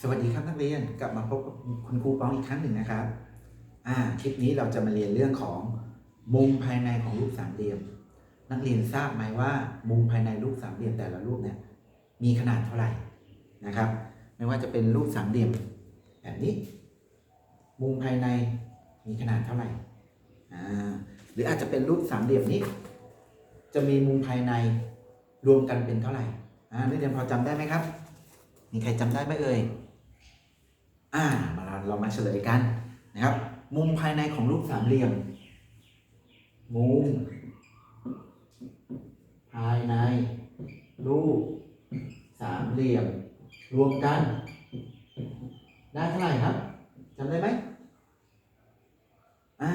สวัสดีครับนักเรียนกลับมาพบกับคุณครูป้องอีกครั้งหนึ่งนะครับอ่าคลิปนี้เราจะมาเรียนเรื่องของมุมภายในของรูปสามเหลี่ยม นักเรียนทราบไหมว่า มุมภายในรูปสามเหลี่ยมแต่ละรูปเนี่ยมีขนาดเท่าไหร่นะครับ ไม่ว่าจะเป็นรูปสามเหลี่ยมแบบนี้ มุมภายในมีขนาดเท่าไหร่อ่าหรืออาจจะเป็นรูปสามเหลี่ยมนี้ จะมีมุมภายในรวมกันเป็นเท่าไหร่อ่านักเรียนพอจำได้ไหมครับมีใครจำได้ไหมเอ่ย อ่ามาเรามาเฉลยกันนะครับ มุมภายในของรูปสามเหลี่ยม มุม ภายใน รูปสามเหลี่ยม รวมกัน ได้เท่าไหร่ครับจำได้ไหมอ่า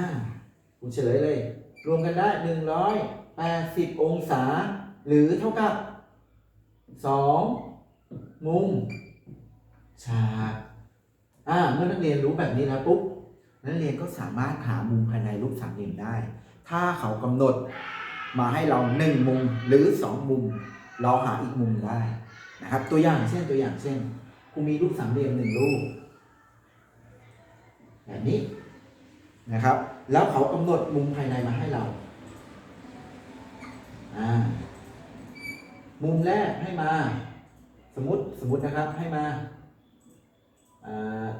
คุณเฉลยเลย รวมกันได้180องศา หรือเท่ากับ2มุมฉาก มื่อนักเรียนรู้แบบนี้แล้วปุ๊บนักเรียนก็สามารถหามุมภายในรูปสามเหลี่ยมได้ ถ้าเขากำหนดมาให้เราหนึ่งมุมหรือสองมุม เราหาอีกมุมได้นะครับ ตัวอย่างเช่นตัวอย่างเช่นครูมีรูปสามเหลี่ยมหนึ่งรูปแบบนี้นะครับ แล้วเขากำหนดมุมภายในมาให้เราอ่ามุมแรกให้มา สมมติสมมตินะครับให้มา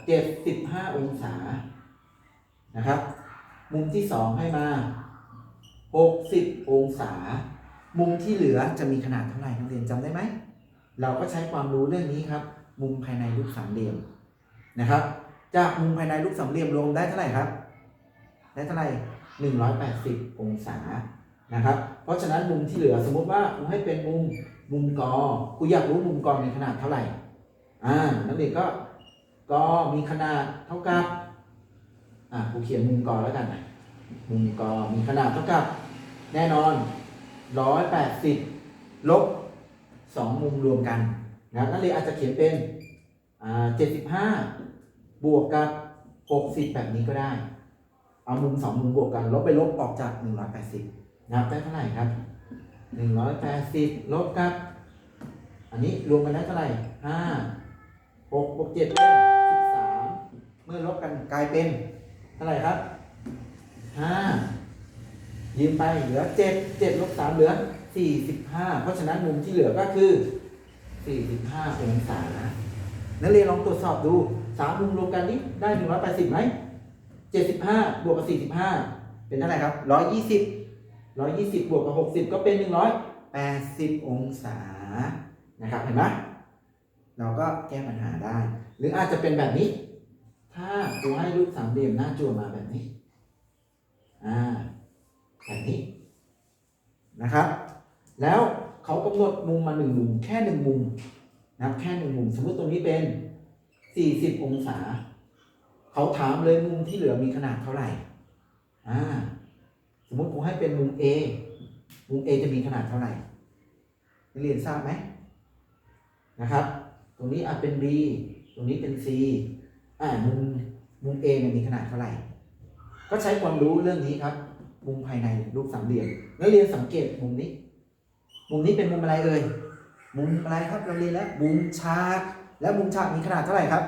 เจ็ดสิบห้าองศานะครับ มุมที่สองให้มาหกสิบองศา มุมที่เหลือจะมีขนาดเท่าไหร่นักเรียนจำได้ไหม เราก็ใช้ความรู้เรื่องนี้ครับ มุมภายในรูปสามเหลี่ยมนะครับ จากมุมภายในรูปสามเหลี่ยมรวมได้เท่าไหร่ครับ ได้เท่าไหร่หนึ่งร้อยแปดสิบองศานะครับ เพราะฉะนั้นมุมที่เหลือสมมติว่าผมให้เป็นมุมมุมกอกูอยากรู้มุมกอมีขนาดเท่าไหร่อ่านักเรียนก็ กอมีขนาดเท่ากับ อ่ากูเขียนมุมกอแล้วกันมุมกอมีขนาดเท่ากับ แน่นอนร้อยแปดสิบลบสองมุมรวมกันนะนักเรียอาจจะเขียนเป็นอ่าเจ็ดสิบห้าบวกกับหกสิบแบบนี้ก็ได้ เอามุมสองมุมบวกกันลบไปลบออกจากหนึ่งร้อยแปดสิบนับได้เท่าไหร่ครับหนึ่งร้อยแปดสิบลบกับ อันนี้รวมกันได้เท่าไหร่ห้าหกบวกเจ็ดเป็นสิบสามเมื่อลบกันกลายเป็นเท่าไหร่ครับห้ายืมไปเหลือเจ็ดเจ็ดลบสามเหลือสี่สิบห้าเพราะฉะนั้นมุมที่เหลือก็คือสี่สิบห้าองศานักเรียนลองตรวจสอบดูสามมุมรวมกันนี้ได้หนึ่งร้อยแปดสิบไหมเจ็ดสิบห้าบวกกับสี่สิบห้าเป็นเท่าไหร่ครับร้อยยี่สิบร้อยยี่สิบบวกกับหกสิบก็เป็นหนึ่งร้อยแปดสิบองศานะครับเห็นไหมเราก็แก้ปัญหาได้ หรืออาจจะเป็นแบบนี้ ถ้าครูให้รูปสามเหลี่ยมหน้าจั่วมาแบบนี้ อ่า แบบนี้ นะครับ แล้วเขากำหนดมุมมาหนึ่งมุม แค่หนึ่งมุมนะครับแค่หนึ่งมุม สมมติตรงนี้เป็นสี่สิบองศา เขาถามเลยมุมที่เหลือมีขนาดเท่าไหร่ อ่า สมมติผมให้เป็นมุม A มุม A จะมีขนาดเท่าไหร่นักเรียนทราบไหมนะครับ ตรงนี้อาจเป็น B ตรงนี้เป็น C อ่ามุมมุม A เนี่ยมีขนาดเท่าไหร่ ก็ใช้ความรู้เรื่องนี้ครับ มุมภายในรูปสามเหลี่ยมนักเรียนสังเกตมุมนี้ มุมนี้เป็นมุมอะไรเอ่ยมุมอะไรครับเราเรียนแล้วมุมฉาก แล้วมุมฉากมีขนาดเท่าไหร่ครับ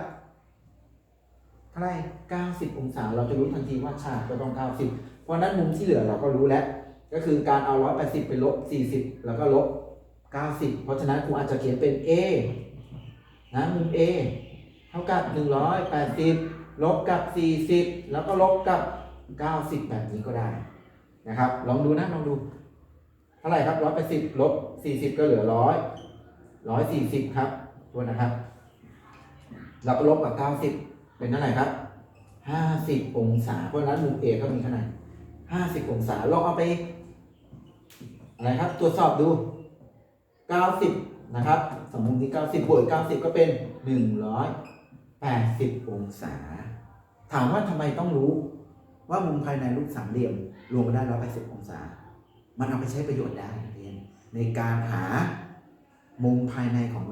เท่าไหร่90 องศา เราจะรู้ทันทีว่าฉากก็ต้อง 90 เพราะฉะนั้นมุมที่เหลือเราก็รู้แล้ว ก็คือการเอา 180 ไปลบ 40 แล้วก็ลบ 90 เพราะฉะนั้นครูอาจจะเขียนเป็น A นะมุม A เท่ากับ 180 ลบกับ 40 แล้วก็ลบกับ 90 แบบนี้ก็ได้นะครับ ลองดูนะลองดูเท่าไหร่ครับ 180 ลบ 40 ก็เหลือ 100 140 ครับตัวนะครับเราก็ลบกับ 90 เป็นเท่าไหร่ครับ 50 องศา เพราะฉะนั้นมุม A ก็มีขนาด50 องศาลองเอาไปอะไรครับ ตรวจสอบดู 90 นะครับสมมุติที่90บวก90 ก็เป็น 80 องศา ถามว่าทำไมต้องรู้ ว่ามุมภายในรูปสามเหลี่ยมรวมกันได้ 180 องศา มันเอาไปใช้ประโยชน์ได้เรียนในการหามุมภายในของ